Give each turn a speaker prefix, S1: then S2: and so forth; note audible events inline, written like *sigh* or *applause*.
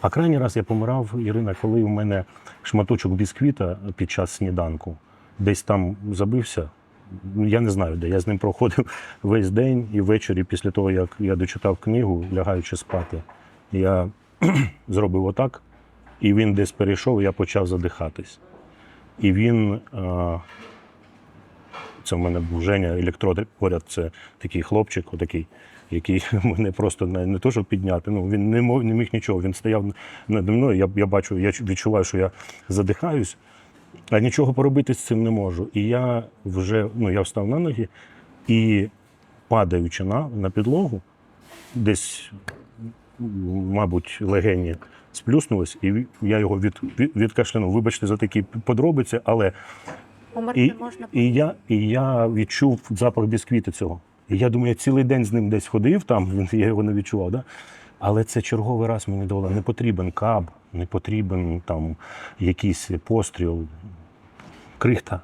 S1: А крайній раз я помирав, Ірина, коли у мене шматочок бісквіта під час сніданку десь там забився. Я не знаю, де. Я з ним проходив *laughs* весь день і ввечері, після того, як я дочитав книгу, лягаючи спати, я *clears throat* зробив отак, і він десь перейшов, і я почав задихатись. І він. А, це в мене був Женя, електрод поряд, це такий хлопчик, отакий, який *laughs* мене просто не, не то, щоб підняти. Ну, він не, мог, не міг нічого. Він стояв наді мною. Я, я бачу, я відчуваю, що я задихаюсь, а нічого поробити з цим не можу. І я вже ну, я встав на ноги і, падаючи на, на підлогу, десь, мабуть, легені сплюснулись, і я його від, від, відкашлянув. Вибачте за такі подробиці, але
S2: Померти
S1: і,
S2: можна.
S1: і, я, і я відчув запах бісквіта цього. І я думаю, я цілий день з ним десь ходив, там *laughs* я його не відчував. Да? Але це черговий раз мені довело. Не потрібен каб, не потрібен там якийсь постріл, крихта.